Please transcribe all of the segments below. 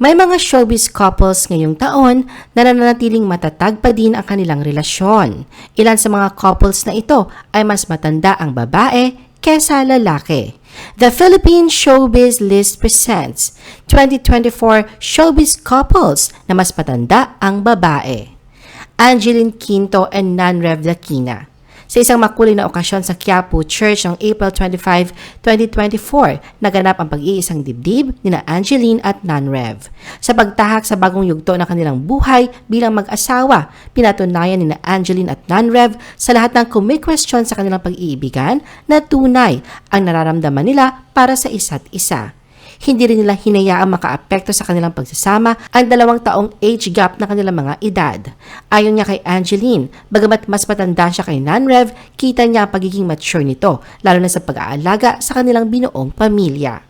May mga showbiz couples ngayong taon na nananatiling matatag pa din ang kanilang relasyon. Ilan sa mga couples na ito ay mas matanda ang babae kesa lalaki. The Philippine Showbiz List presents 2024 Showbiz Couples na mas matanda ang babae. Angeline Quinto and Nanrev Lakina. Sa isang makulay na okasyon sa Quiapo Church noong April 25, 2024, naganap ang pag-iisang dibdib ni na Angeline at Nanrev. Sa pagtahak sa bagong yugto ng kanilang buhay bilang mag-asawa, pinatunayan ni na Angeline at Nanrev sa lahat ng kumi-question sa kanilang pag-iibigan na tunay ang nararamdaman nila para sa isa't isa hindi rin nila hinayaang makaapekto sa kanilang pagsasama ang dalawang taong age gap na kanilang mga edad. Ayon niya kay Angeline, bagamat mas matanda siya kay Nanrev, kita niya ang pagiging mature nito, lalo na sa pag-aalaga sa kanilang binuong pamilya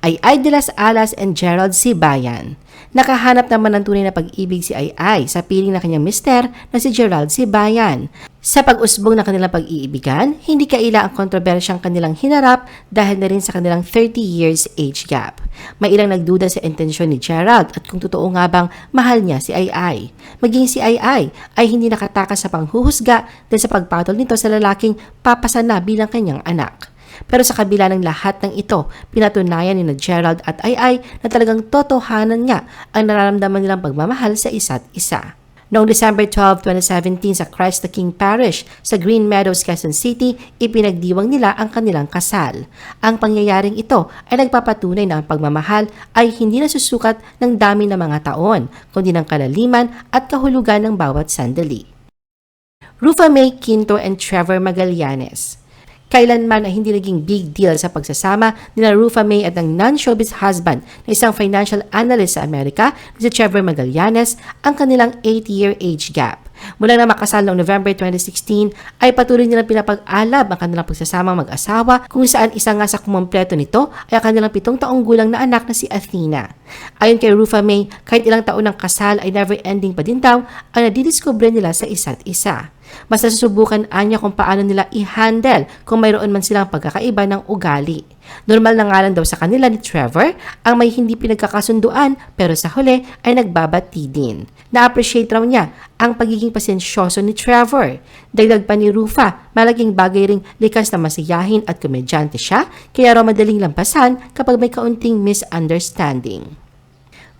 ay Ay de las Alas and Gerald Sibayan. Nakahanap naman ng tunay na pag-ibig si Ay Ay sa piling ng kanyang mister na si Gerald Sibayan. Sa pag-usbong ng kanilang pag-iibigan, hindi kaila ang kontrobersyang kanilang hinarap dahil na rin sa kanilang 30 years age gap. May ilang nagduda sa intensyon ni Gerald at kung totoo nga bang mahal niya si Ay Ay. Maging si Ay Ay ay hindi nakatakas sa panghuhusga dahil sa pagpatol nito sa lalaking papasan na bilang kanyang anak. Pero sa kabila ng lahat ng ito, pinatunayan ni na Gerald at Ay na talagang totohanan nga ang nararamdaman nilang pagmamahal sa isa't isa. Noong December 12, 2017 sa Christ the King Parish sa Green Meadows, Quezon City, ipinagdiwang nila ang kanilang kasal. Ang pangyayaring ito ay nagpapatunay na ang pagmamahal ay hindi nasusukat ng dami ng mga taon, kundi ng kalaliman at kahulugan ng bawat sandali. Rufa May Quinto and Trevor Magallanes kailanman ay hindi naging big deal sa pagsasama ni Rufa May at ng non-showbiz husband na isang financial analyst sa Amerika na si Trevor Magallanes ang kanilang 8-year age gap. Mula na makasal noong November 2016 ay patuloy nilang pinapag-alab ang kanilang pagsasamang mag-asawa kung saan isa nga sa kumompleto nito ay ang kanilang pitong taong gulang na anak na si Athena. Ayon kay Rufa May, kahit ilang taon ng kasal ay never-ending pa din daw ang nadidiscover nila sa isa't isa. Mas nasusubukan anya kung paano nila i-handle kung mayroon man silang pagkakaiba ng ugali. Normal na nga lang daw sa kanila ni Trevor ang may hindi pinagkakasunduan pero sa huli ay nagbabati din. Na-appreciate raw niya ang pagiging pasensyoso ni Trevor. Dagdag pa ni Rufa, malaking bagay ring likas na masiyahin at komedyante siya kaya raw madaling lampasan kapag may kaunting misunderstanding.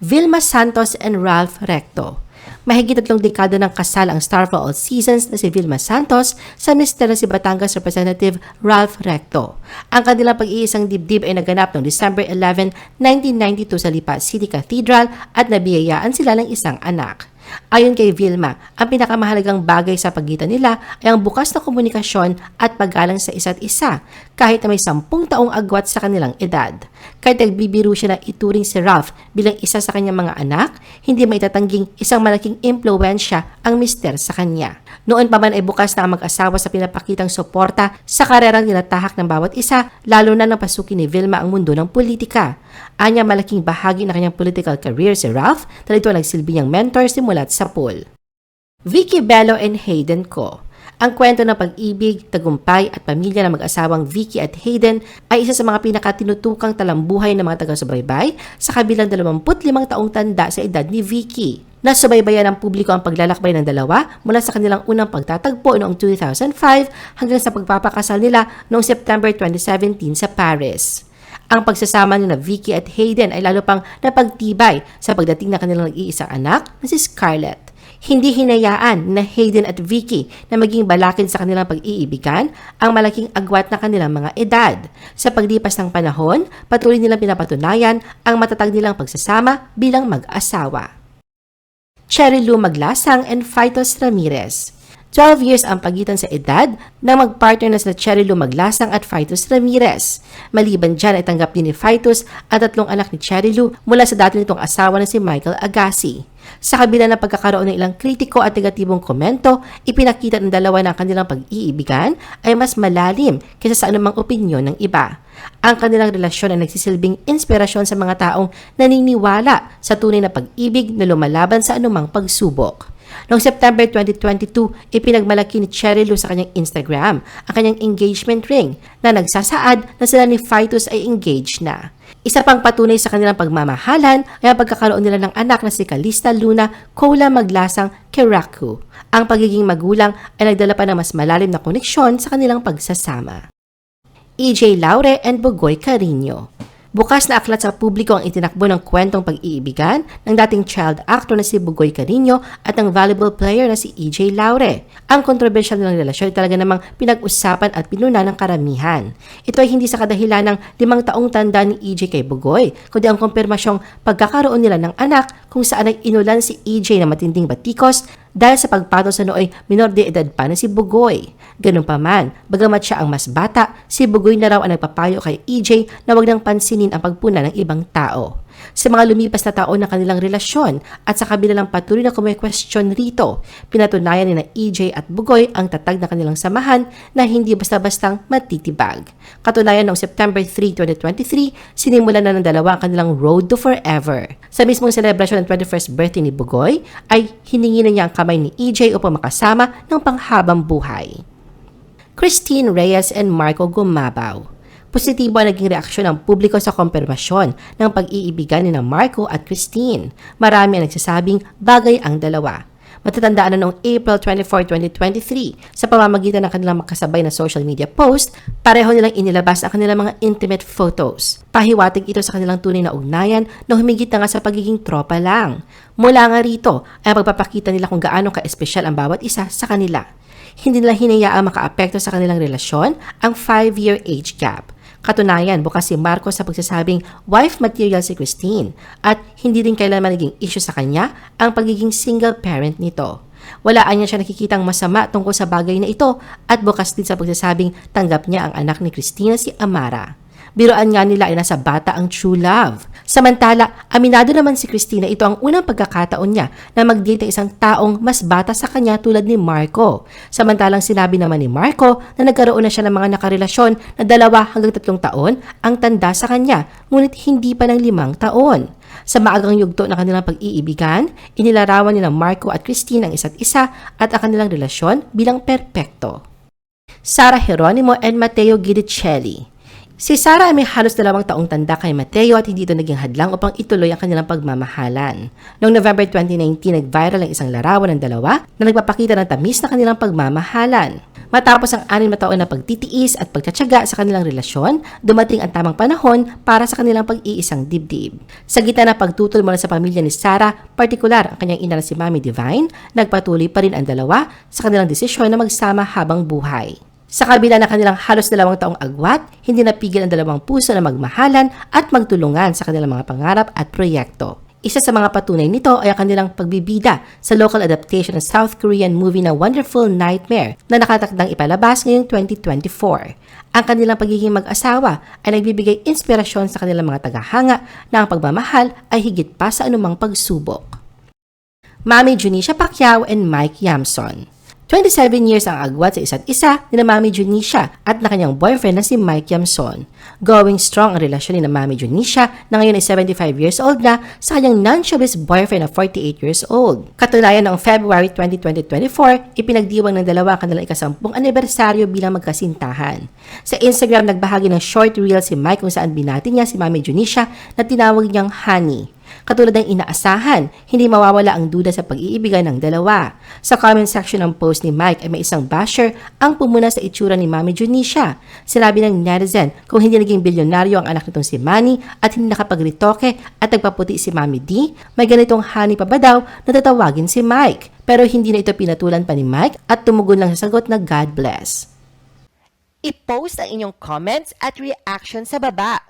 Vilma Santos and Ralph Recto Mahigit tatlong dekada ng kasal ang star for all seasons na si Vilma Santos sa mister na si Batangas Representative Ralph Recto. Ang kanilang pag-iisang dibdib ay naganap noong December 11, 1992 sa Lipa City Cathedral at nabiyayaan sila ng isang anak. Ayon kay Vilma, ang pinakamahalagang bagay sa pagitan nila ay ang bukas na komunikasyon at paggalang sa isa't isa, kahit na may sampung taong agwat sa kanilang edad. Kahit nagbibiro siya na ituring si Ralph bilang isa sa kanyang mga anak, hindi maitatangging isang malaking impluensya ang mister sa kanya. Noon pa man ay bukas na ang mag-asawa sa pinapakitang suporta sa karerang nilatahak ng bawat isa, lalo na nang pasukin ni Vilma ang mundo ng politika. Anya malaking bahagi ng kanyang political career si Ralph dahil ito nagsilbi niyang mentor simulat sa pool. Vicky Bello and Hayden Co. Ang kwento ng pag-ibig, tagumpay at pamilya ng mag-asawang Vicky at Hayden ay isa sa mga pinakatinutukang talambuhay ng mga taga-subaybay sa kabilang 25 taong tanda sa edad ni Vicky. Nasubaybayan ng publiko ang paglalakbay ng dalawa mula sa kanilang unang pagtatagpo noong 2005 hanggang sa pagpapakasal nila noong September 2017 sa Paris. Ang pagsasama ni na Vicky at Hayden ay lalo pang napagtibay sa pagdating na kanilang nag-iisang anak na si Scarlett. Hindi hinayaan na Hayden at Vicky na maging balakin sa kanilang pag-iibigan ang malaking agwat na kanilang mga edad. Sa paglipas ng panahon, patuloy nilang pinapatunayan ang matatag nilang pagsasama bilang mag-asawa. Cherry Lou Maglasang and Fitos Ramirez 12 years ang pagitan sa edad na magpartner na sa Cherry Maglasang at Fitus Ramirez. Maliban dyan ay tanggap din ni Fitus at tatlong anak ni Cherry Lou mula sa dati nitong asawa na si Michael Agassi. Sa kabila ng pagkakaroon ng ilang kritiko at negatibong komento, ipinakita ng dalawa na kanilang pag-iibigan ay mas malalim kaysa sa anumang opinyon ng iba. Ang kanilang relasyon ay nagsisilbing inspirasyon sa mga taong naniniwala sa tunay na pag-ibig na lumalaban sa anumang pagsubok. Noong September 2022, ipinagmalaki ni Cherry Lou sa kanyang Instagram ang kanyang engagement ring na nagsasaad na sila ni Fitus ay engaged na. Isa pang patunay sa kanilang pagmamahalan ay ang pagkakaroon nila ng anak na si Kalista Luna Kola Maglasang Keraku. Ang pagiging magulang ay nagdala pa ng mas malalim na koneksyon sa kanilang pagsasama. EJ Laure and Bugoy Carino. Bukas na aklat sa publiko ang itinakbo ng kwentong pag-iibigan ng dating child actor na si Bugoy Carino at ang valuable player na si EJ Laure. Ang kontrobersyal nilang relasyon ay talaga namang pinag-usapan at pinuna ng karamihan. Ito ay hindi sa kadahilan ng limang taong tanda ni EJ kay Bugoy, kundi ang kumpirmasyong pagkakaroon nila ng anak kung saan ay inulan si EJ na matinding batikos dahil sa pagpatol sa nooy minor de edad pa na si Bugoy. Ganun pa man, bagamat siya ang mas bata, si Bugoy na raw ang nagpapayo kay EJ na wag nang pansinin ang pagpuna ng ibang tao. Sa mga lumipas na taon ng kanilang relasyon at sa kabila ng patuloy na kumay-question rito, pinatunayan ni na EJ at Bugoy ang tatag na kanilang samahan na hindi basta-bastang matitibag. Katunayan noong September 3, 2023, sinimulan na ng dalawa ang kanilang road to forever. Sa mismong selebrasyon ng 21st birthday ni Bugoy, ay hiningi na niya ang kamay ni EJ upang makasama ng panghabang buhay. Christine Reyes and Marco Gumabaw. Positibo ang naging reaksyon ng publiko sa kompirmasyon ng pag-iibigan ni Marco at Christine. Marami ang nagsasabing bagay ang dalawa. Matatandaan na noong April 24, 2023, sa pamamagitan ng kanilang makasabay na social media post, pareho nilang inilabas ang kanilang mga intimate photos. Pahiwatig ito sa kanilang tunay na ugnayan na humigit na nga sa pagiging tropa lang. Mula nga rito ay pagpapakita nila kung gaano ka-espesyal ang bawat isa sa kanila. Hindi nila hinayaang makaapekto sa kanilang relasyon ang 5-year age gap. Katunayan, bukas si Marco sa pagsasabing wife material si Christine at hindi rin kailanman naging issue sa kanya ang pagiging single parent nito. Walaan niya siya nakikitang masama tungkol sa bagay na ito at bukas din sa pagsasabing tanggap niya ang anak ni Christina si Amara. Biroan nga nila ay nasa bata ang true love. Samantala, aminado naman si Christina ito ang unang pagkakataon niya na mag-date ng isang taong mas bata sa kanya tulad ni Marco. Samantalang sinabi naman ni Marco na nagkaroon na siya ng mga nakarelasyon na dalawa hanggang tatlong taon ang tanda sa kanya, ngunit hindi pa ng limang taon. Sa maagang yugto ng kanilang pag-iibigan, inilarawan ni Marco at Christine ang isa't isa at ang kanilang relasyon bilang perpekto. Sara Geronimo and Matteo Guidicelli Si Sarah ay may halos dalawang taong tanda kay Mateo at hindi ito naging hadlang upang ituloy ang kanilang pagmamahalan. Noong November 2019, nag-viral ang isang larawan ng dalawa na nagpapakita ng tamis na kanilang pagmamahalan. Matapos ang anin na taon na pagtitiis at pagtsatsaga sa kanilang relasyon, dumating ang tamang panahon para sa kanilang pag-iisang dibdib. Sa gitna ng pagtutol mula sa pamilya ni Sarah, partikular ang kanyang ina na si Mami Divine, nagpatuloy pa rin ang dalawa sa kanilang desisyon na magsama habang buhay. Sa kabila ng kanilang halos dalawang taong agwat, hindi napigil ang dalawang puso na magmahalan at magtulungan sa kanilang mga pangarap at proyekto. Isa sa mga patunay nito ay ang kanilang pagbibida sa local adaptation ng South Korean movie na Wonderful Nightmare na nakatakdang ipalabas ngayong 2024. Ang kanilang pagiging mag-asawa ay nagbibigay inspirasyon sa kanilang mga tagahanga na ang pagmamahal ay higit pa sa anumang pagsubok. Mami Junisha Pacquiao and Mike Yamson 27 years ang agwat sa isa't isa ni na Mami Junisha at na kanyang boyfriend na si Mike Yamson. Going strong ang relasyon ni na Mami Junisha na ngayon ay 75 years old na sa kanyang non-showbiz boyfriend na 48 years old. Katunayan noong February 2024, ipinagdiwang ng dalawa ang kanilang ikasampung anibersaryo bilang magkasintahan. Sa Instagram, nagbahagi ng short reel si Mike kung saan binati niya si Mami Junisha na tinawag niyang Honey. Katulad ng inaasahan, hindi mawawala ang duda sa pag-iibigan ng dalawa. Sa comment section ng post ni Mike ay may isang basher ang pumuna sa itsura ni Mami Junisha. Sinabi ng netizen kung hindi naging bilyonaryo ang anak nitong si Manny at hindi nakapagritoke at nagpaputi si Mami D, may ganitong honey pa ba daw na tatawagin si Mike. Pero hindi na ito pinatulan pa ni Mike at tumugon lang sa sagot na God bless. I-post ang inyong comments at reaction sa baba.